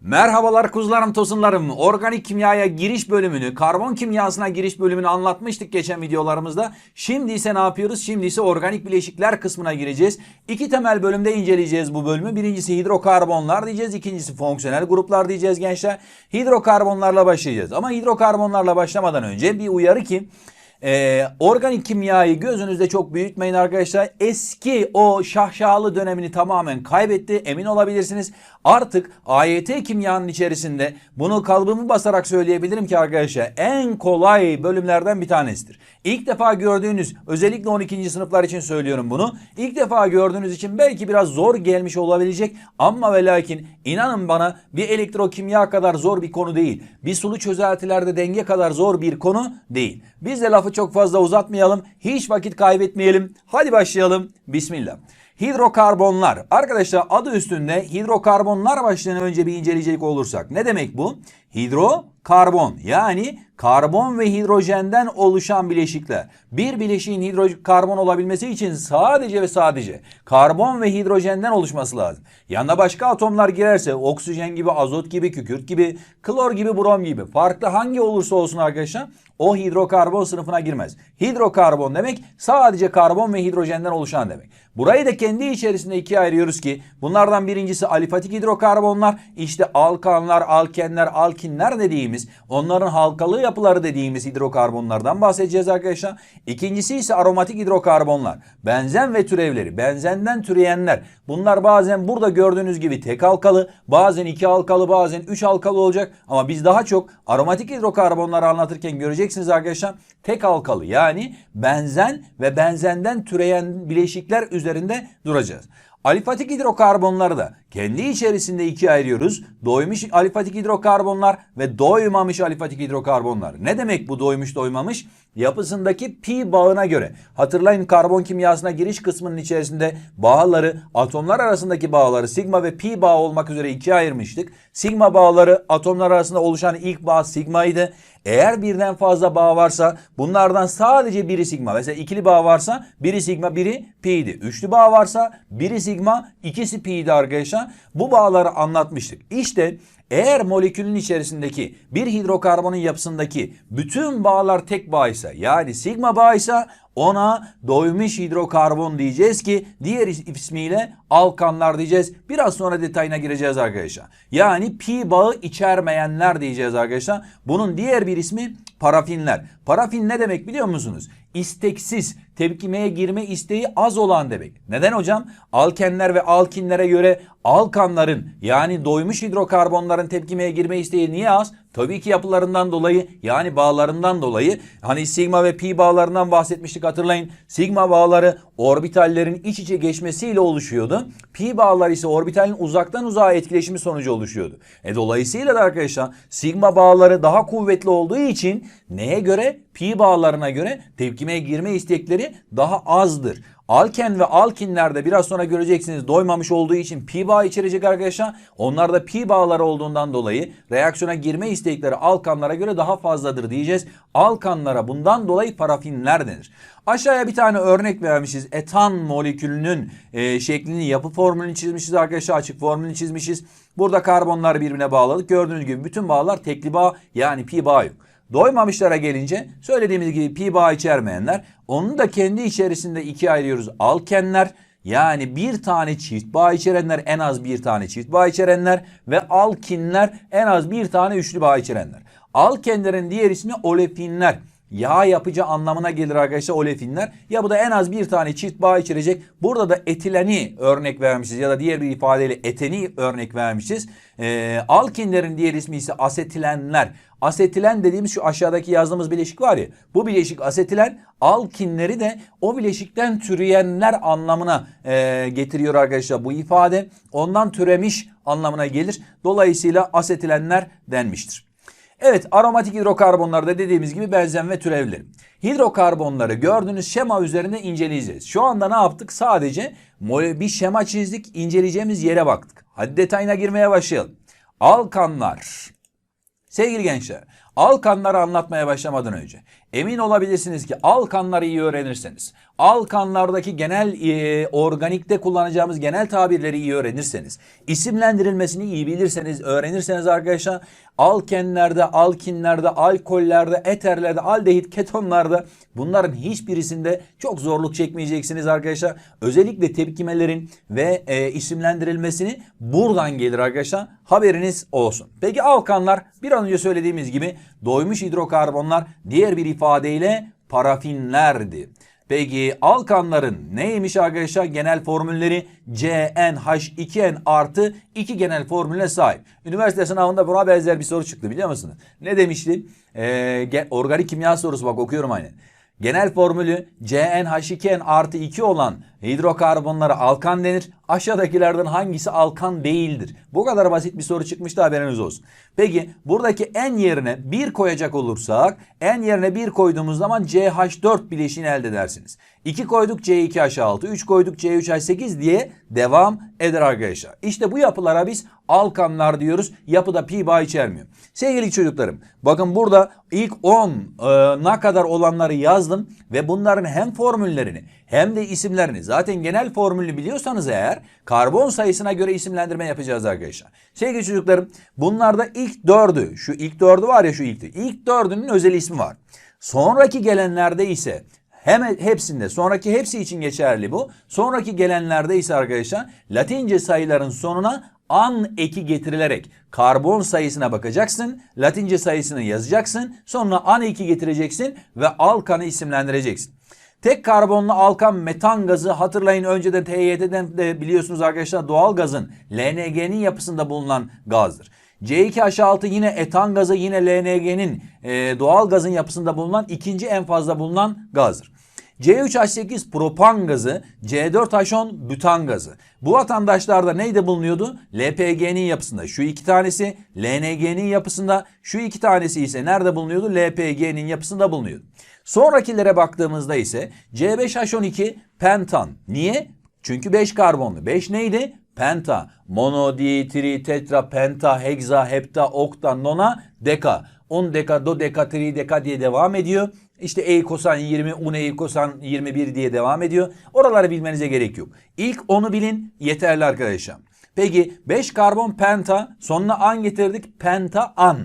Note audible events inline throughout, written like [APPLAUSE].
Merhabalar kuzularım tosunlarım. Organik kimyaya giriş bölümünü, karbon kimyasına giriş bölümünü anlatmıştık geçen videolarımızda. Şimdi ise ne yapıyoruz? Şimdi ise organik bileşikler kısmına gireceğiz. İki temel bölümde inceleyeceğiz bu bölümü. Birincisi hidrokarbonlar diyeceğiz. İkincisi fonksiyonel gruplar diyeceğiz gençler. Hidrokarbonlarla başlayacağız. Ama hidrokarbonlarla başlamadan önce bir uyarı ki ee, organik kimyayı gözünüzde çok büyütmeyin arkadaşlar. Eski o şahşalı dönemini tamamen kaybetti. Emin olabilirsiniz. Artık AYT kimyanın içerisinde bunu kalbimi basarak söyleyebilirim ki arkadaşlar en kolay bölümlerden bir tanesidir. İlk defa gördüğünüz özellikle 12. sınıflar için söylüyorum bunu. İlk defa gördüğünüz için belki biraz zor gelmiş olabilecek ama ve lakin inanın bana bir elektrokimya kadar zor bir konu değil. Bir sulu çözeltilerde denge kadar zor bir konu değil. Biz de lafı çok fazla uzatmayalım. Hiç vakit kaybetmeyelim. Hadi başlayalım. Bismillah. Hidrokarbonlar. Arkadaşlar adı üstünde hidrokarbonlar başlığını önce bir inceleyecek olursak. Ne demek bu? Hidrokarbon yani karbon ve hidrojenden oluşan bileşikler. Bir bileşiğin hidrokarbon olabilmesi için sadece ve sadece karbon ve hidrojenden oluşması lazım. Yanına başka atomlar girerse oksijen gibi, azot gibi, kükürt gibi, klor gibi, brom gibi farklı hangi olursa olsun arkadaşlar o hidrokarbon sınıfına girmez. Hidrokarbon demek sadece karbon ve hidrojenden oluşan demek. Burayı da kendi içerisinde ikiye ayırıyoruz ki bunlardan birincisi alifatik hidrokarbonlar işte alkanlar, alkenler, alkinler dediğimiz onların halkalı yapıları dediğimiz hidrokarbonlardan bahsedeceğiz arkadaşlar. İkincisi ise aromatik hidrokarbonlar. Benzen ve türevleri, benzenden türeyenler. Bunlar bazen burada gördüğünüz gibi tek halkalı, bazen iki halkalı, bazen üç halkalı olacak. Ama biz daha çok aromatik hidrokarbonları anlatırken göreceksiniz arkadaşlar. Tek halkalı yani benzen ve benzenden türeyen bileşikler üzerinde duracağız. Alifatik hidrokarbonları da kendi içerisinde ikiye ayırıyoruz. Doymuş alifatik hidrokarbonlar ve doymamış alifatik hidrokarbonlar. Ne demek bu doymuş doymamış? Yapısındaki pi bağına göre. Hatırlayın karbon kimyasına giriş kısmının içerisinde bağları, atomlar arasındaki bağları sigma ve pi bağı olmak üzere ikiye ayırmıştık. Sigma bağları atomlar arasında oluşan ilk bağ sigmaydı. Eğer birden fazla bağ varsa bunlardan sadece biri sigma. Mesela ikili bağ varsa biri sigma biri pi'ydi. Üçlü bağ varsa biri sigma ikisi pi'ydi arkadaşlar. Bu bağları anlatmıştık. İşte eğer molekülün içerisindeki bir hidrokarbonun yapısındaki bütün bağlar tek bağ ise yani sigma bağ ise ona doymuş hidrokarbon diyeceğiz ki diğer ismiyle alkanlar diyeceğiz. Biraz sonra detayına gireceğiz arkadaşlar. Yani pi bağı içermeyenler diyeceğiz arkadaşlar. Bunun diğer bir ismi parafinler. Parafin ne demek biliyor musunuz? İsteksiz, tepkimeye girme isteği az olan demek. Neden hocam? Alkenler ve alkinlere göre alkanların yani doymuş hidrokarbonların tepkimeye girme isteği niye az? Tabii ki yapılarından dolayı yani bağlarından dolayı hani sigma ve pi bağlarından bahsetmiştik hatırlayın. Sigma bağları orbitallerin iç içe geçmesiyle oluşuyordu. Pi bağlar ise orbitalin uzaktan uzağa etkileşimi sonucu oluşuyordu. E dolayısıyla da arkadaşlar sigma bağları daha kuvvetli olduğu için neye göre? Pi bağlarına göre tepkimeye girme istekleri daha azdır. Alken ve alkinlerde biraz sonra göreceksiniz doymamış olduğu için pi bağı içerecek arkadaşlar. Onlarda pi bağları olduğundan dolayı reaksiyona girme istekleri alkanlara göre daha fazladır diyeceğiz. Alkanlara bundan dolayı parafinler denir. Aşağıya bir tane örnek vermişiz. Etan molekülünün e, şeklini, yapı formülünü çizmişiz arkadaşlar. Açık formülünü çizmişiz. Burada karbonlar birbirine bağladık. Gördüğünüz gibi bütün bağlar tekli bağ yani pi bağ yok. Doymamışlara gelince söylediğimiz gibi pi bağ içermeyenler onu da kendi içerisinde ikiye ayırıyoruz. Alkenler yani bir tane çift bağ içerenler en az bir tane çift bağ içerenler ve alkinler en az bir tane üçlü bağ içerenler. Alkenlerin diğer ismi olefinler. Yağ yapıcı anlamına gelir arkadaşlar olefinler. Ya bu da en az bir tane çift bağ içerecek. Burada da etileni örnek vermişiz ya da diğer bir ifadeyle eteni örnek vermişiz. Ee, alkinlerin diğer ismi ise asetilenler. Asetilen dediğimiz şu aşağıdaki yazdığımız bileşik var ya. Bu bileşik asetilen alkinleri de o bileşikten türeyenler anlamına e, getiriyor arkadaşlar bu ifade. Ondan türemiş anlamına gelir. Dolayısıyla asetilenler denmiştir. Evet aromatik hidrokarbonlarda dediğimiz gibi benzen ve türevleri. Hidrokarbonları gördüğünüz şema üzerinde inceleyeceğiz. Şu anda ne yaptık? Sadece bir şema çizdik, inceleyeceğimiz yere baktık. Hadi detayına girmeye başlayalım. Alkanlar. Sevgili gençler, alkanları anlatmaya başlamadan önce emin olabilirsiniz ki alkanları iyi öğrenirseniz, alkanlardaki genel e, organikte kullanacağımız genel tabirleri iyi öğrenirseniz, isimlendirilmesini iyi bilirseniz, öğrenirseniz arkadaşlar alkenlerde, alkinlerde, alkollerde, eterlerde, aldehit, ketonlarda bunların hiçbirisinde çok zorluk çekmeyeceksiniz arkadaşlar. Özellikle tepkimelerin ve e, isimlendirilmesini buradan gelir arkadaşlar. Haberiniz olsun. Peki alkanlar bir an önce söylediğimiz gibi doymuş hidrokarbonlar diğer bir ifadeyle parafinlerdi. Peki alkanların neymiş arkadaşlar? Genel formülleri CnH2n artı 2 genel formüle sahip. Üniversite sınavında buna benzer bir soru çıktı biliyor musunuz? Ne demişti? Ee, organik kimya sorusu bak okuyorum aynen. Genel formülü CnH2n artı 2 olan hidrokarbonlara alkan denir. Aşağıdakilerden hangisi alkan değildir? Bu kadar basit bir soru çıkmıştı haberiniz olsun. Peki buradaki n yerine 1 koyacak olursak n yerine 1 koyduğumuz zaman CH4 bileşiğini elde edersiniz. 2 koyduk C2H6, 3 koyduk C3H8 diye devam eder arkadaşlar. İşte bu yapılara biz alkanlar diyoruz. Yapıda pi bağ içermiyor. Sevgili çocuklarım bakın burada ilk 10 e, kadar olanları yazdım ve bunların hem formüllerini hem de isimlerini zaten genel formülünü biliyorsanız eğer karbon sayısına göre isimlendirme yapacağız arkadaşlar. Sevgili çocuklarım bunlarda ilk dördü şu ilk dördü var ya şu ilk ilk dördünün özel ismi var. Sonraki gelenlerde ise hem hepsinde sonraki hepsi için geçerli bu. Sonraki gelenlerde ise arkadaşlar Latince sayıların sonuna an eki getirilerek karbon sayısına bakacaksın. Latince sayısını yazacaksın. Sonra an eki getireceksin ve alkanı isimlendireceksin. Tek karbonlu alkan metan gazı hatırlayın önceden TYT'den de biliyorsunuz arkadaşlar doğal gazın LNG'nin yapısında bulunan gazdır. C2H6 yine etan gazı yine LNG'nin e, doğal gazın yapısında bulunan ikinci en fazla bulunan gazdır. C3H8 propan gazı, C4H10 bütan gazı. Bu vatandaşlarda neyde bulunuyordu? LPG'nin yapısında. Şu iki tanesi LNG'nin yapısında, şu iki tanesi ise nerede bulunuyordu? LPG'nin yapısında bulunuyordu. Sonrakilere baktığımızda ise C5H12 pentan. Niye? Çünkü 5 karbonlu. 5 neydi? Penta, mono, di, tri, tetra, penta, heksa, hepta, okta, nona, deka. 10 deka, do deka, tri deka diye devam ediyor. İşte e kosan 20, un e kosan 21 diye devam ediyor. Oraları bilmenize gerek yok. İlk onu bilin yeterli arkadaşlar. Peki 5 karbon penta sonuna an getirdik penta an.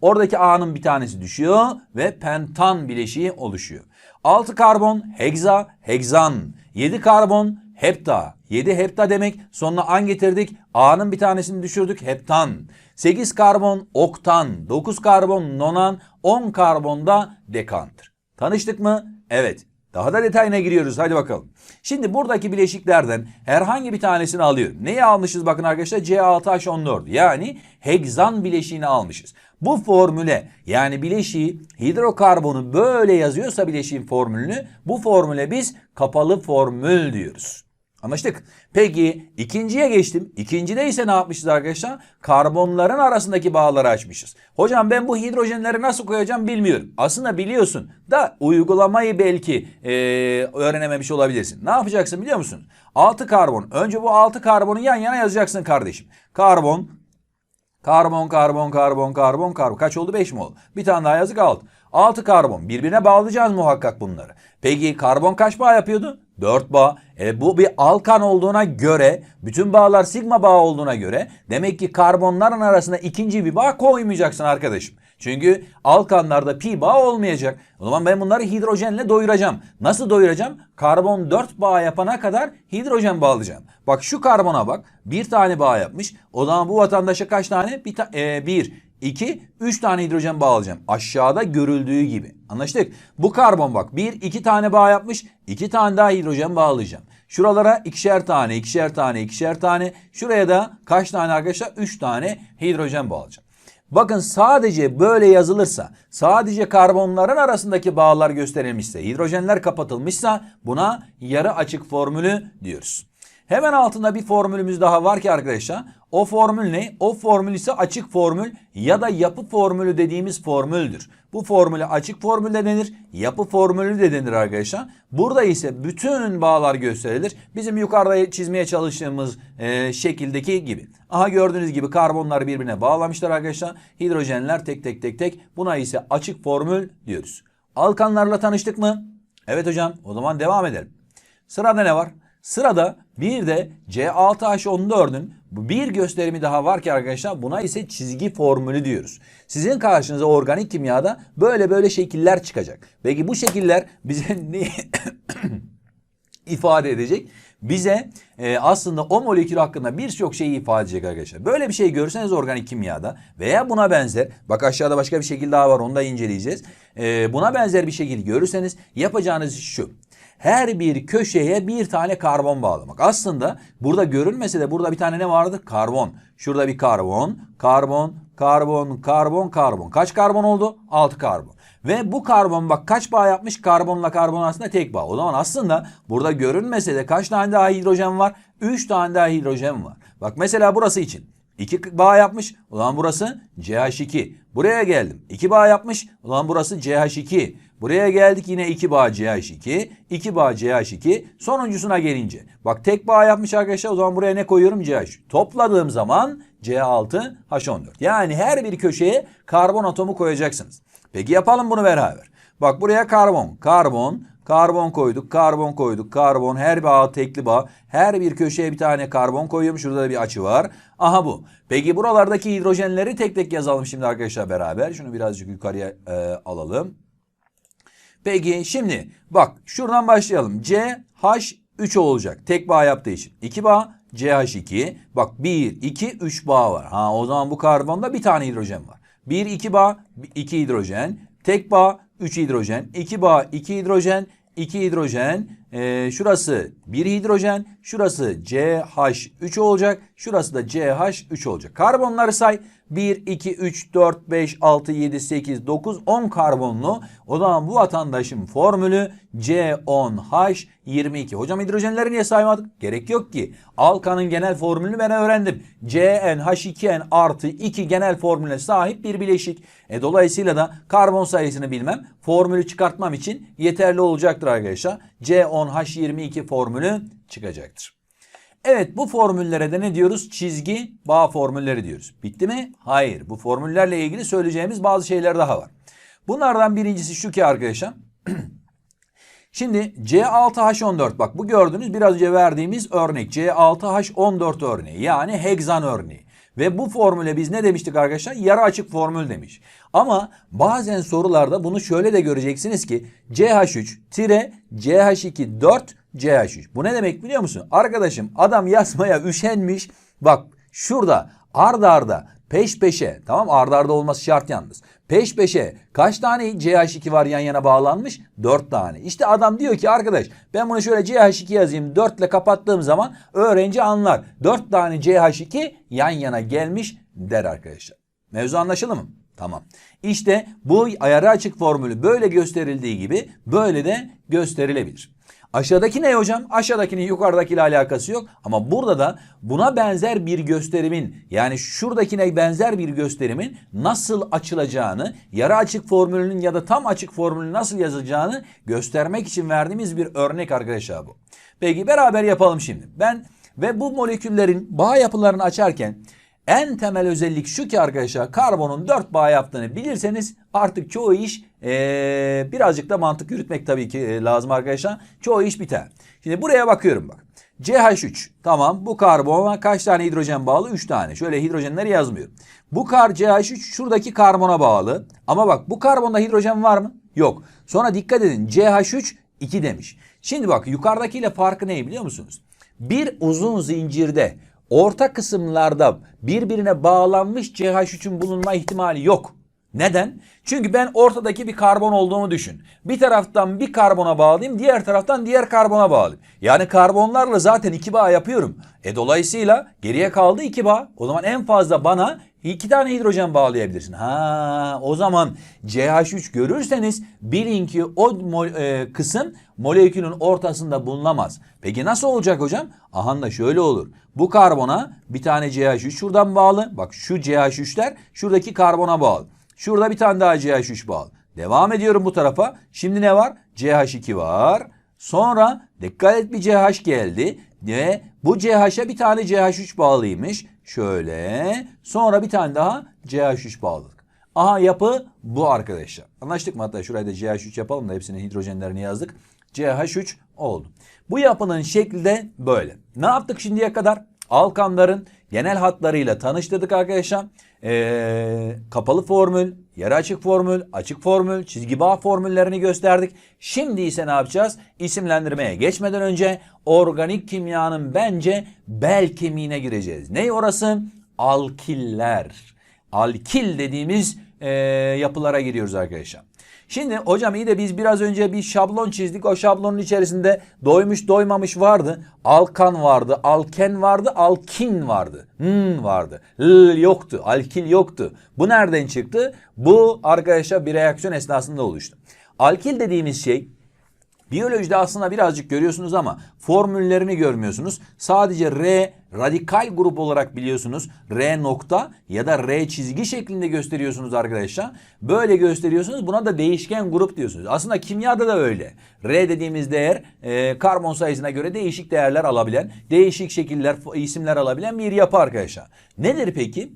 Oradaki A'nın bir tanesi düşüyor ve pentan bileşiği oluşuyor. 6 karbon heksa, heksan. 7 karbon hepta. 7 hepta demek sonuna an getirdik. A'nın bir tanesini düşürdük heptan. 8 karbon oktan. 9 karbon nonan. 10 karbon da dekandır. Tanıştık mı? Evet. Daha da detayına giriyoruz. Hadi bakalım. Şimdi buradaki bileşiklerden herhangi bir tanesini alıyorum. Neyi almışız bakın arkadaşlar? C6H14. Yani hegzan bileşiğini almışız. Bu formüle yani bileşiği hidrokarbonu böyle yazıyorsa bileşiğin formülünü bu formüle biz kapalı formül diyoruz. Anlaştık. Peki ikinciye geçtim. İkincide ise ne yapmışız arkadaşlar? Karbonların arasındaki bağları açmışız. Hocam ben bu hidrojenleri nasıl koyacağım bilmiyorum. Aslında biliyorsun da uygulamayı belki e, öğrenememiş olabilirsin. Ne yapacaksın biliyor musun? 6 karbon. Önce bu 6 karbonu yan yana yazacaksın kardeşim. Karbon, karbon, karbon, karbon, karbon, karbon. Kaç oldu? 5 mi oldu? Bir tane daha yazık 6. 6 karbon. Birbirine bağlayacağız muhakkak bunları. Peki karbon kaç bağ yapıyordu? 4 bağ. E bu bir alkan olduğuna göre, bütün bağlar sigma bağ olduğuna göre demek ki karbonların arasında ikinci bir bağ koymayacaksın arkadaşım. Çünkü alkanlarda pi bağ olmayacak. O zaman ben bunları hidrojenle doyuracağım. Nasıl doyuracağım? Karbon 4 bağ yapana kadar hidrojen bağlayacağım. Bak şu karbona bak. Bir tane bağ yapmış. O zaman bu vatandaşa kaç tane? Bir, ta e, bir 2, 3 tane hidrojen bağlayacağım. Aşağıda görüldüğü gibi. Anlaştık? Bu karbon bak 1, 2 tane bağ yapmış. 2 tane daha hidrojen bağlayacağım. Şuralara ikişer tane, ikişer tane, ikişer tane. Şuraya da kaç tane arkadaşlar? 3 tane hidrojen bağlayacağım. Bakın sadece böyle yazılırsa, sadece karbonların arasındaki bağlar gösterilmişse, hidrojenler kapatılmışsa buna yarı açık formülü diyoruz. Hemen altında bir formülümüz daha var ki arkadaşlar. O formül ne? O formül ise açık formül ya da yapı formülü dediğimiz formüldür. Bu formüle açık formül de denir, yapı formülü de denir arkadaşlar. Burada ise bütün bağlar gösterilir. Bizim yukarıda çizmeye çalıştığımız e, şekildeki gibi. Aha gördüğünüz gibi karbonları birbirine bağlamışlar arkadaşlar. Hidrojenler tek tek tek tek. Buna ise açık formül diyoruz. Alkanlarla tanıştık mı? Evet hocam o zaman devam edelim. Sırada ne var? Sırada bir de C6H14'ün bu bir gösterimi daha var ki arkadaşlar buna ise çizgi formülü diyoruz. Sizin karşınıza organik kimyada böyle böyle şekiller çıkacak. Peki bu şekiller bize [LAUGHS] ne [COUGHS] ifade edecek? Bize e, aslında o molekül hakkında birçok şeyi ifade edecek arkadaşlar. Böyle bir şey görürseniz organik kimyada veya buna benzer bak aşağıda başka bir şekil daha var onu da inceleyeceğiz. E, buna benzer bir şekil görürseniz yapacağınız iş şu. Her bir köşeye bir tane karbon bağlamak. Aslında burada görünmese de burada bir tane ne vardı? Karbon. Şurada bir karbon, karbon, karbon, karbon, karbon. Kaç karbon oldu? 6 karbon. Ve bu karbon bak kaç bağ yapmış? Karbonla karbon arasında tek bağ. O zaman aslında burada görünmese de kaç tane daha hidrojen var? 3 tane daha hidrojen var. Bak mesela burası için. 2 bağ yapmış. Zaman burası CH2. Buraya geldim. 2 bağ yapmış. Zaman burası CH2. Buraya geldik yine 2 bağ CH2. 2 bağ CH2. Sonuncusuna gelince. Bak tek bağ yapmış arkadaşlar. O zaman buraya ne koyuyorum? CH. Topladığım zaman C6H14. Yani her bir köşeye karbon atomu koyacaksınız. Peki yapalım bunu beraber. Bak buraya karbon, karbon, karbon koyduk, karbon koyduk, karbon. Her bağ tekli bağ. Her bir köşeye bir tane karbon koyuyorum. Şurada da bir açı var. Aha bu. Peki buralardaki hidrojenleri tek tek yazalım şimdi arkadaşlar beraber. Şunu birazcık yukarıya e, alalım. Peki şimdi bak şuradan başlayalım. CH3 olacak. Tek bağ yaptığı için. 2 bağ CH2. Bak 1, 2, 3 bağ var. Ha o zaman bu karbonda bir tane hidrojen var. 1, 2 bağ, 2 hidrojen. Tek bağ, 3 hidrojen. 2 bağ, 2 hidrojen. 2 hidrojen. Ee, şurası 1 hidrojen. Şurası CH3 olacak. Şurası da CH3 olacak. Karbonları say. 1, 2, 3, 4, 5, 6, 7, 8, 9, 10 karbonlu. O zaman bu vatandaşın formülü C10H22. Hocam hidrojenleri niye saymadık? Gerek yok ki. Alkanın genel formülünü ben öğrendim. CnH2n artı 2 genel formüle sahip bir bileşik. E, dolayısıyla da karbon sayısını bilmem formülü çıkartmam için yeterli olacaktır arkadaşlar. C10H22 formülü çıkacaktır. Evet bu formüllere de ne diyoruz? Çizgi bağ formülleri diyoruz. Bitti mi? Hayır. Bu formüllerle ilgili söyleyeceğimiz bazı şeyler daha var. Bunlardan birincisi şu ki arkadaşlar. [CLEARS THROAT] Şimdi C6H14 bak bu gördüğünüz biraz önce verdiğimiz örnek C6H14 örneği yani hegzan örneği. Ve bu formüle biz ne demiştik arkadaşlar? Yarı açık formül demiş. Ama bazen sorularda bunu şöyle de göreceksiniz ki CH3 tire CH2 4 CH3. Bu ne demek biliyor musun? Arkadaşım adam yazmaya üşenmiş. Bak şurada ardarda arda, peş peşe tamam ardarda arda olması şart yalnız. Peş peşe kaç tane CH2 var yan yana bağlanmış? 4 tane. İşte adam diyor ki arkadaş ben bunu şöyle CH2 yazayım 4 ile kapattığım zaman öğrenci anlar. 4 tane CH2 yan yana gelmiş der arkadaşlar. Mevzu anlaşıldı mı? Tamam. İşte bu ayarı açık formülü böyle gösterildiği gibi böyle de gösterilebilir. Aşağıdaki ne hocam? Aşağıdakinin yukarıdakiyle alakası yok. Ama burada da buna benzer bir gösterimin yani şuradakine benzer bir gösterimin nasıl açılacağını, yarı açık formülünün ya da tam açık formülünün nasıl yazacağını göstermek için verdiğimiz bir örnek arkadaşlar bu. Peki beraber yapalım şimdi. Ben ve bu moleküllerin bağ yapılarını açarken en temel özellik şu ki arkadaşlar karbonun 4 bağ yaptığını bilirseniz artık çoğu iş ee, birazcık da mantık yürütmek tabii ki lazım arkadaşlar. Çoğu iş biter. Şimdi buraya bakıyorum bak. CH3 tamam bu karbona kaç tane hidrojen bağlı? 3 tane. Şöyle hidrojenleri yazmıyorum. Bu kar CH3 şuradaki karbona bağlı. Ama bak bu karbonda hidrojen var mı? Yok. Sonra dikkat edin CH3 2 demiş. Şimdi bak yukarıdakiyle farkı ne biliyor musunuz? Bir uzun zincirde orta kısımlarda birbirine bağlanmış CH3'ün bulunma ihtimali yok. Neden? Çünkü ben ortadaki bir karbon olduğumu düşün. Bir taraftan bir karbona bağlayayım, diğer taraftan diğer karbona bağlayayım. Yani karbonlarla zaten iki bağ yapıyorum. E dolayısıyla geriye kaldı iki bağ. O zaman en fazla bana iki tane hidrojen bağlayabilirsin. Ha, o zaman CH3 görürseniz bilin ki o mol, e, kısım molekülün ortasında bulunamaz. Peki nasıl olacak hocam? Aha da şöyle olur. Bu karbona bir tane CH3 şuradan bağlı. Bak şu CH3'ler şuradaki karbona bağlı. Şurada bir tane daha CH3 bağlı. Devam ediyorum bu tarafa. Şimdi ne var? CH2 var. Sonra dikkat et bir CH geldi. Ve bu CH'e bir tane CH3 bağlıymış. Şöyle. Sonra bir tane daha CH3 bağladık. Aha yapı bu arkadaşlar. Anlaştık mı? Hatta şuraya da CH3 yapalım da hepsinin hidrojenlerini yazdık. CH3 oldu. Bu yapının şekli de böyle. Ne yaptık şimdiye kadar? Alkanların genel hatlarıyla tanıştırdık arkadaşlar. Ee, kapalı formül, yarı açık formül, açık formül, çizgi bağ formüllerini gösterdik. Şimdi ise ne yapacağız? İsimlendirmeye geçmeden önce organik kimyanın bence bel kemiğine gireceğiz. Ne orası? Alkiller. Alkil dediğimiz ee, yapılara giriyoruz arkadaşlar. Şimdi hocam iyi de biz biraz önce bir şablon çizdik. O şablonun içerisinde doymuş doymamış vardı. Alkan vardı, alken vardı, alkin vardı. Hmm vardı. L yoktu, alkil yoktu. Bu nereden çıktı? Bu arkadaşlar bir reaksiyon esnasında oluştu. Alkil dediğimiz şey Biyolojide aslında birazcık görüyorsunuz ama formüllerini görmüyorsunuz. Sadece R radikal grup olarak biliyorsunuz. R nokta ya da R çizgi şeklinde gösteriyorsunuz arkadaşlar. Böyle gösteriyorsunuz. Buna da değişken grup diyorsunuz. Aslında kimyada da öyle. R dediğimiz değer e, karbon sayısına göre değişik değerler alabilen, değişik şekiller, isimler alabilen bir yapı arkadaşlar. Nedir peki?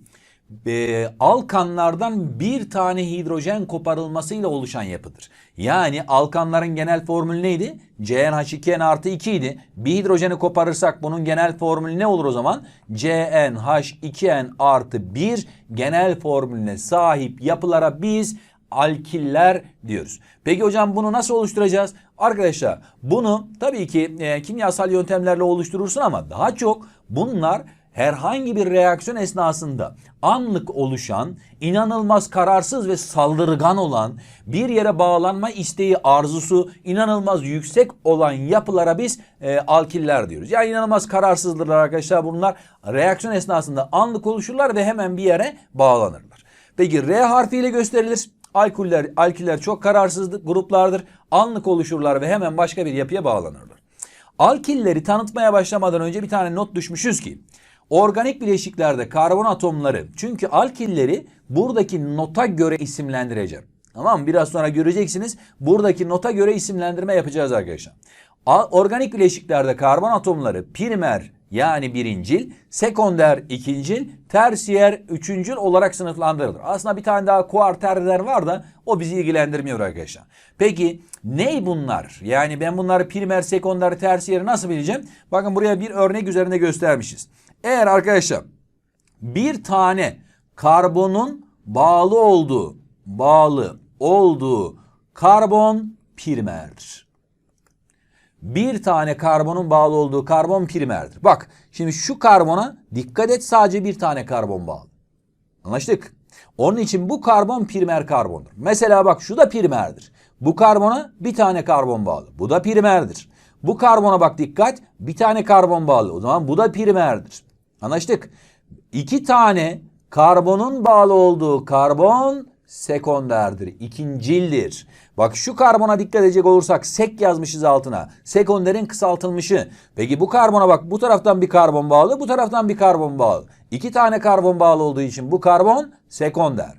E, alkanlardan bir tane hidrojen koparılmasıyla oluşan yapıdır. Yani alkanların genel formülü neydi? CnH2n artı 2 idi. Bir hidrojeni koparırsak bunun genel formülü ne olur o zaman? CnH2n artı 1 genel formülüne sahip yapılara biz alkiller diyoruz. Peki hocam bunu nasıl oluşturacağız? Arkadaşlar bunu tabii ki e, kimyasal yöntemlerle oluşturursun ama daha çok bunlar herhangi bir reaksiyon esnasında anlık oluşan, inanılmaz kararsız ve saldırgan olan, bir yere bağlanma isteği, arzusu inanılmaz yüksek olan yapılara biz e, alkiller diyoruz. Yani inanılmaz kararsızdırlar arkadaşlar bunlar. Reaksiyon esnasında anlık oluşurlar ve hemen bir yere bağlanırlar. Peki R harfiyle gösterilir. Alküller, alkiller çok kararsız gruplardır. Anlık oluşurlar ve hemen başka bir yapıya bağlanırlar. Alkilleri tanıtmaya başlamadan önce bir tane not düşmüşüz ki Organik bileşiklerde karbon atomları çünkü alkilleri buradaki nota göre isimlendireceğim. Tamam? Biraz sonra göreceksiniz. Buradaki nota göre isimlendirme yapacağız arkadaşlar. Organik bileşiklerde karbon atomları primer yani birincil, sekonder ikincil, tersiyer üçüncül olarak sınıflandırılır. Aslında bir tane daha kuarterler var da o bizi ilgilendirmiyor arkadaşlar. Peki ney bunlar? Yani ben bunları primer, sekonder, tersiyeri nasıl bileceğim? Bakın buraya bir örnek üzerinde göstermişiz. Eğer arkadaşlar bir tane karbonun bağlı olduğu, bağlı olduğu karbon primer. Bir tane karbonun bağlı olduğu karbon primerdir. Bak şimdi şu karbona dikkat et sadece bir tane karbon bağlı. Anlaştık. Onun için bu karbon primer karbondur. Mesela bak şu da primerdir. Bu karbona bir tane karbon bağlı. Bu da primerdir. Bu karbona bak dikkat. Bir tane karbon bağlı. O zaman bu da primerdir. Anlaştık. İki tane karbonun bağlı olduğu karbon sekonderdir. İkincildir. Bak şu karbona dikkat edecek olursak sek yazmışız altına. Sekonderin kısaltılmışı. Peki bu karbona bak bu taraftan bir karbon bağlı bu taraftan bir karbon bağlı. İki tane karbon bağlı olduğu için bu karbon sekonder.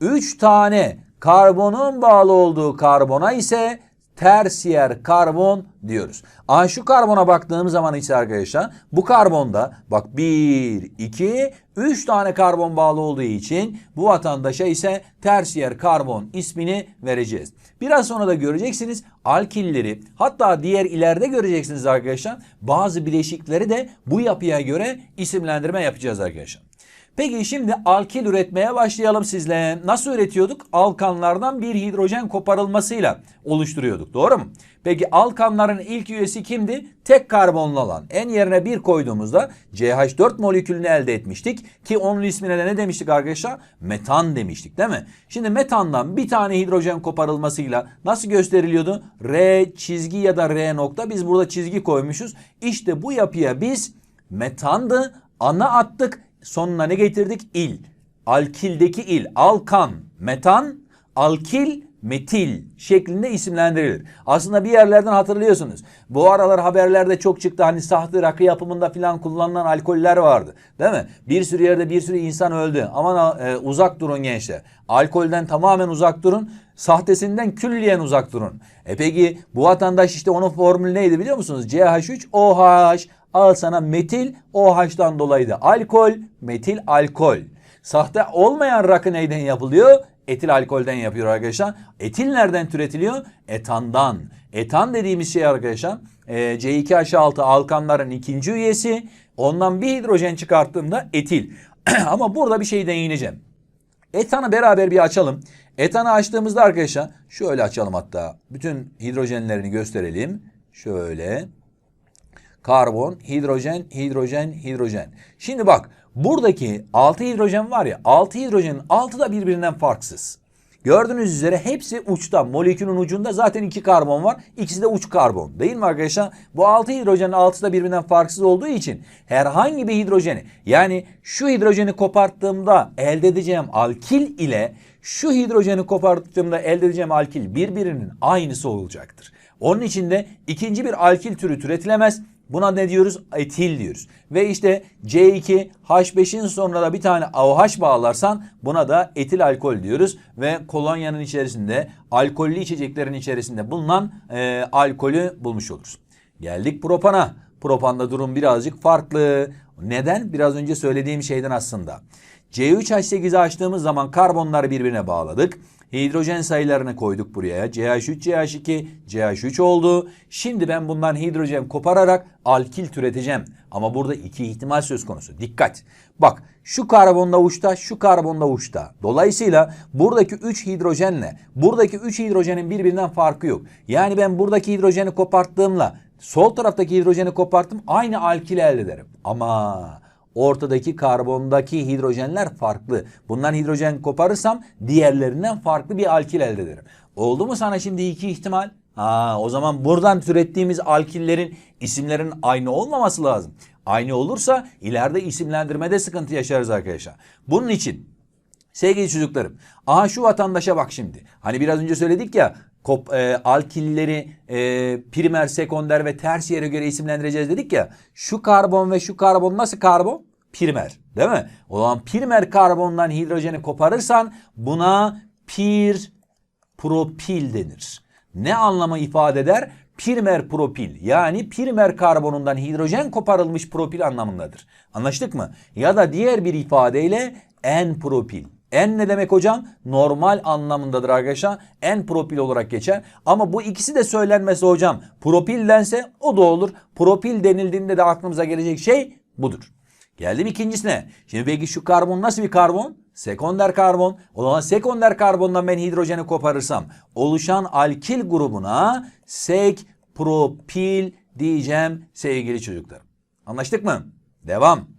Üç tane karbonun bağlı olduğu karbona ise tersiyer karbon diyoruz. Aha şu karbona baktığım zaman ise arkadaşlar bu karbonda bak 1, 2, 3 tane karbon bağlı olduğu için bu vatandaşa ise tersiyer karbon ismini vereceğiz. Biraz sonra da göreceksiniz alkilleri hatta diğer ileride göreceksiniz arkadaşlar bazı bileşikleri de bu yapıya göre isimlendirme yapacağız arkadaşlar. Peki şimdi alkil üretmeye başlayalım sizle. Nasıl üretiyorduk? Alkanlardan bir hidrojen koparılmasıyla oluşturuyorduk. Doğru mu? Peki alkanların ilk üyesi kimdi? Tek karbonlu olan. En yerine bir koyduğumuzda CH4 molekülünü elde etmiştik. Ki onun ismine de ne demiştik arkadaşlar? Metan demiştik değil mi? Şimdi metandan bir tane hidrojen koparılmasıyla nasıl gösteriliyordu? R çizgi ya da R nokta. Biz burada çizgi koymuşuz. İşte bu yapıya biz metandı ana attık sonuna ne getirdik? İl. Alkildeki il. Alkan, metan, alkil, metil şeklinde isimlendirilir. Aslında bir yerlerden hatırlıyorsunuz. Bu aralar haberlerde çok çıktı. Hani sahte rakı yapımında filan kullanılan alkoller vardı. Değil mi? Bir sürü yerde bir sürü insan öldü. Aman e, uzak durun gençler. Alkolden tamamen uzak durun. Sahtesinden külliyen uzak durun. E peki bu vatandaş işte onun formülü neydi biliyor musunuz? CH3OH Al sana metil OH'tan dolayı da alkol, metil alkol. Sahte olmayan rakı neyden yapılıyor? Etil alkolden yapıyor arkadaşlar. Etil nereden türetiliyor? Etandan. Etan dediğimiz şey arkadaşlar e, C2H6 alkanların ikinci üyesi. Ondan bir hidrojen çıkarttığımda etil. [CLEARS THROAT] Ama burada bir şey değineceğim. Etanı beraber bir açalım. Etanı açtığımızda arkadaşlar şöyle açalım hatta. Bütün hidrojenlerini gösterelim. Şöyle. Karbon, hidrojen, hidrojen, hidrojen. Şimdi bak buradaki 6 hidrojen var ya 6 hidrojenin 6 da birbirinden farksız. Gördüğünüz üzere hepsi uçta. Molekülün ucunda zaten iki karbon var. İkisi de uç karbon. Değil mi arkadaşlar? Bu 6 hidrojenin 6'sı da birbirinden farksız olduğu için herhangi bir hidrojeni yani şu hidrojeni koparttığımda elde edeceğim alkil ile şu hidrojeni koparttığımda elde edeceğim alkil birbirinin aynısı olacaktır. Onun için de ikinci bir alkil türü türetilemez. Buna ne diyoruz? Etil diyoruz. Ve işte C2 H5'in sonuna da bir tane AOH bağlarsan buna da etil alkol diyoruz. Ve kolonyanın içerisinde alkollü içeceklerin içerisinde bulunan e, alkolü bulmuş oluruz. Geldik propana. Propanda durum birazcık farklı. Neden? Biraz önce söylediğim şeyden aslında. C3H8'i açtığımız zaman karbonları birbirine bağladık. Hidrojen sayılarını koyduk buraya. CH3, CH2, CH3 oldu. Şimdi ben bundan hidrojen kopararak alkil türeteceğim. Ama burada iki ihtimal söz konusu. Dikkat. Bak şu karbonda uçta, şu karbonda uçta. Dolayısıyla buradaki 3 hidrojenle buradaki 3 hidrojenin birbirinden farkı yok. Yani ben buradaki hidrojeni koparttığımla sol taraftaki hidrojeni koparttım aynı alkil elde ederim. Ama ortadaki karbondaki hidrojenler farklı. Bundan hidrojen koparırsam diğerlerinden farklı bir alkil elde ederim. Oldu mu sana şimdi iki ihtimal? Ha, o zaman buradan türettiğimiz alkillerin isimlerin aynı olmaması lazım. Aynı olursa ileride isimlendirmede sıkıntı yaşarız arkadaşlar. Bunun için sevgili çocuklarım, aha şu vatandaşa bak şimdi. Hani biraz önce söyledik ya kop, e, alkilleri e, primer, sekonder ve tersiyere göre isimlendireceğiz dedik ya. Şu karbon ve şu karbon nasıl karbon? Primer değil mi? O zaman primer karbondan hidrojeni koparırsan buna pir propil denir. Ne anlamı ifade eder? Primer propil yani primer karbonundan hidrojen koparılmış propil anlamındadır. Anlaştık mı? Ya da diğer bir ifadeyle en propil. En ne demek hocam? Normal anlamındadır arkadaşlar. En propil olarak geçer. Ama bu ikisi de söylenmesi hocam. Propil dense o da olur. Propil denildiğinde de aklımıza gelecek şey budur. Geldim ikincisine. Şimdi peki şu karbon nasıl bir karbon? Sekonder karbon. O zaman sekonder karbondan ben hidrojeni koparırsam oluşan alkil grubuna sek propil diyeceğim sevgili çocuklarım. Anlaştık mı? Devam.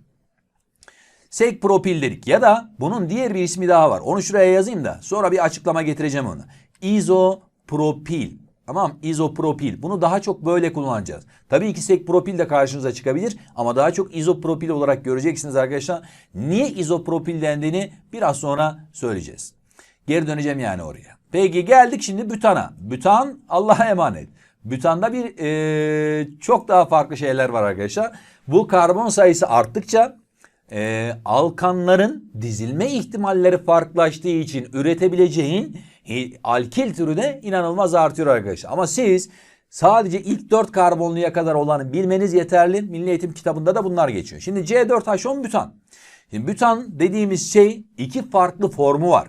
Sek propil dedik ya da bunun diğer bir ismi daha var. Onu şuraya yazayım da sonra bir açıklama getireceğim onu. İzopropil. Tamam izopropil. Bunu daha çok böyle kullanacağız. Tabii ki sekpropil de karşınıza çıkabilir ama daha çok izopropil olarak göreceksiniz arkadaşlar. Niye izopropil dendiğini biraz sonra söyleyeceğiz. Geri döneceğim yani oraya. Peki geldik şimdi bütana. Bütan Allah'a emanet. Bütanda bir e, çok daha farklı şeyler var arkadaşlar. Bu karbon sayısı arttıkça e, alkanların dizilme ihtimalleri farklılaştığı için üretebileceğin alkil türü de inanılmaz artıyor arkadaşlar. Ama siz sadece ilk 4 karbonluya kadar olanı bilmeniz yeterli. Milli Eğitim kitabında da bunlar geçiyor. Şimdi C4H10 bütan. Şimdi bütan dediğimiz şey iki farklı formu var.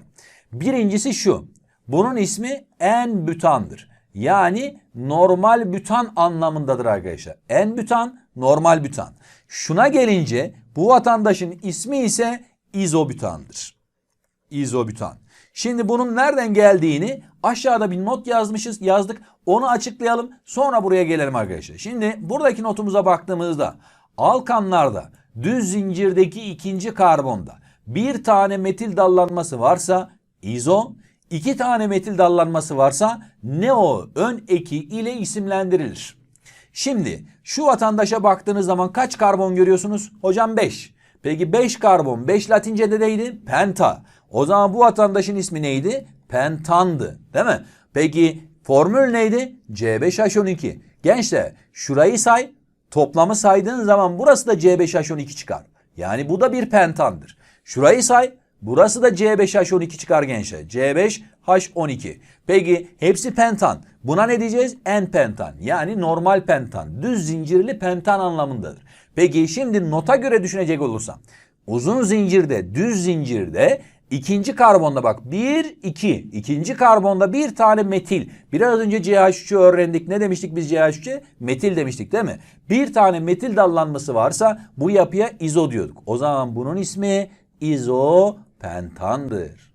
Birincisi şu. Bunun ismi en bütandır. Yani normal bütan anlamındadır arkadaşlar. En bütan, normal bütan. Şuna gelince bu vatandaşın ismi ise izobütandır. İzobütan. Şimdi bunun nereden geldiğini aşağıda bir not yazmışız, yazdık. Onu açıklayalım. Sonra buraya gelelim arkadaşlar. Şimdi buradaki notumuza baktığımızda alkanlarda düz zincirdeki ikinci karbonda bir tane metil dallanması varsa izo, iki tane metil dallanması varsa neo ön eki ile isimlendirilir. Şimdi şu vatandaşa baktığınız zaman kaç karbon görüyorsunuz? Hocam 5. Peki 5 karbon 5 latince'de neydi? Penta. O zaman bu vatandaşın ismi neydi? Pentandı. Değil mi? Peki formül neydi? C5H12. Gençler şurayı say. Toplamı saydığın zaman burası da C5H12 çıkar. Yani bu da bir pentandır. Şurayı say. Burası da C5H12 çıkar gençler. C5H12. Peki hepsi pentan. Buna ne diyeceğiz? En pentan. Yani normal pentan. Düz zincirli pentan anlamındadır. Peki şimdi nota göre düşünecek olursam. Uzun zincirde, düz zincirde İkinci karbonda bak 1 2. İkinci karbonda bir tane metil. Biraz önce CH3'ü öğrendik. Ne demiştik biz CH3'e? Metil demiştik değil mi? Bir tane metil dallanması varsa bu yapıya izo diyorduk. O zaman bunun ismi izopentandır.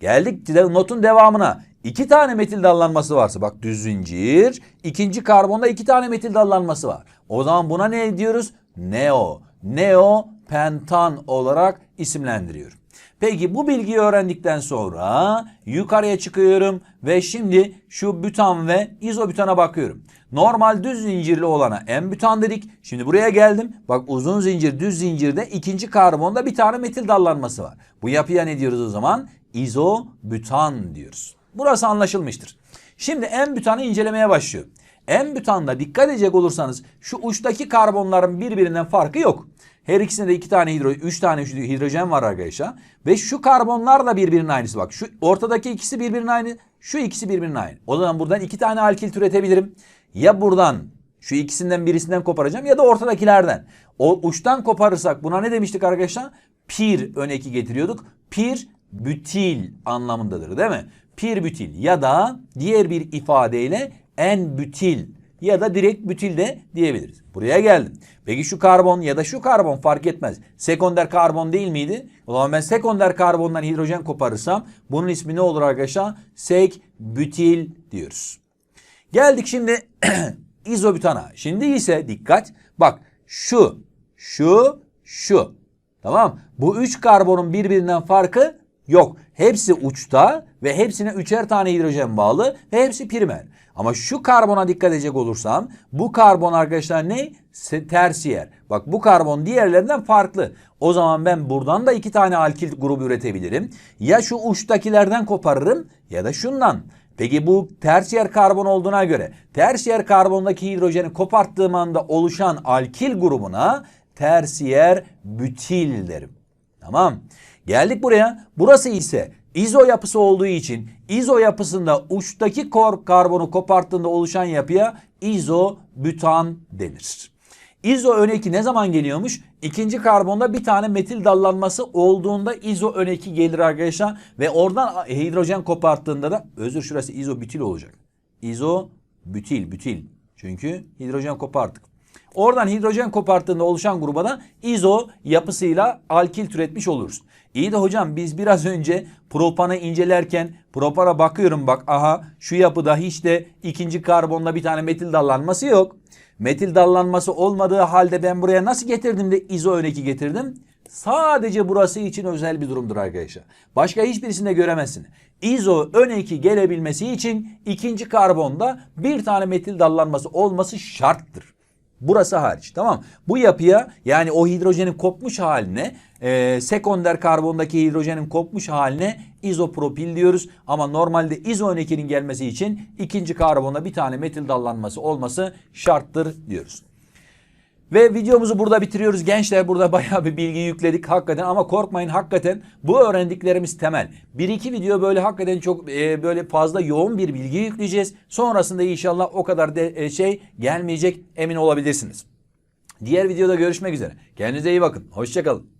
Geldik notun devamına. İki tane metil dallanması varsa bak düz zincir. ikinci karbonda iki tane metil dallanması var. O zaman buna ne diyoruz? Neo. Neopentan olarak isimlendiriyorum. Peki bu bilgiyi öğrendikten sonra yukarıya çıkıyorum ve şimdi şu bütan ve izobütana bakıyorum. Normal düz zincirli olana en-bütan dedik. Şimdi buraya geldim. Bak uzun zincir düz zincirde ikinci karbonda bir tane metil dallanması var. Bu yapıya ne diyoruz o zaman? İzobütan diyoruz. Burası anlaşılmıştır. Şimdi en-bütanı incelemeye başlıyorum. En-bütanda dikkat edecek olursanız şu uçtaki karbonların birbirinden farkı yok. Her ikisinde de iki tane hidro, üç tane hidrojen var arkadaşlar. Ve şu karbonlar da birbirinin aynısı. Bak şu ortadaki ikisi birbirinin aynı. Şu ikisi birbirinin aynı. O zaman buradan iki tane alkil türetebilirim. Ya buradan şu ikisinden birisinden koparacağım ya da ortadakilerden. O uçtan koparırsak buna ne demiştik arkadaşlar? Pir ön eki getiriyorduk. Pir bütil anlamındadır değil mi? Pir bütil ya da diğer bir ifadeyle en bütil ya da direkt bütil de diyebiliriz. Buraya geldim. Peki şu karbon ya da şu karbon fark etmez. Sekonder karbon değil miydi? O zaman ben sekonder karbondan hidrojen koparırsam bunun ismi ne olur arkadaşlar? Sek bütil diyoruz. Geldik şimdi [CLEARS THROAT] izobütana. Şimdi ise dikkat. Bak şu, şu, şu. Tamam. Bu üç karbonun birbirinden farkı yok. Hepsi uçta ve hepsine üçer tane hidrojen bağlı ve hepsi primer. Ama şu karbona dikkat edecek olursam bu karbon arkadaşlar ne? Tersiyer. Bak bu karbon diğerlerinden farklı. O zaman ben buradan da iki tane alkil grubu üretebilirim. Ya şu uçtakilerden koparırım ya da şundan. Peki bu tersiyer karbon olduğuna göre tersiyer karbondaki hidrojeni koparttığım anda oluşan alkil grubuna tersiyer bütil derim. Tamam. Geldik buraya. Burası ise izo yapısı olduğu için izo yapısında uçtaki kor karbonu koparttığında oluşan yapıya izobütan denir. İzo öneki ne zaman geliyormuş? İkinci karbonda bir tane metil dallanması olduğunda izo öneki gelir arkadaşlar. Ve oradan hidrojen koparttığında da özür şurası izobütil olacak. İzobütil, bütil. Çünkü hidrojen koparttık. Oradan hidrojen koparttığında oluşan gruba da izo yapısıyla alkil türetmiş oluruz. İyi de hocam biz biraz önce propanı incelerken propana bakıyorum bak aha şu yapıda hiç de ikinci karbonla bir tane metil dallanması yok. Metil dallanması olmadığı halde ben buraya nasıl getirdim de izo öneki getirdim? Sadece burası için özel bir durumdur arkadaşlar. Başka hiçbirisinde göremezsin. İzo ön eki gelebilmesi için ikinci karbonda bir tane metil dallanması olması şarttır. Burası hariç tamam. Bu yapıya yani o hidrojenin kopmuş haline e, sekonder karbondaki hidrojenin kopmuş haline izopropil diyoruz. Ama normalde izo gelmesi için ikinci karbonda bir tane metil dallanması olması şarttır diyoruz. Ve videomuzu burada bitiriyoruz. Gençler burada [LAUGHS] bayağı bir bilgi yükledik hakikaten ama korkmayın hakikaten bu öğrendiklerimiz temel. Bir iki video böyle hakikaten çok e, böyle fazla yoğun bir bilgi yükleyeceğiz. Sonrasında inşallah o kadar de, e, şey gelmeyecek emin olabilirsiniz. Diğer videoda görüşmek üzere. Kendinize iyi bakın. Hoşçakalın.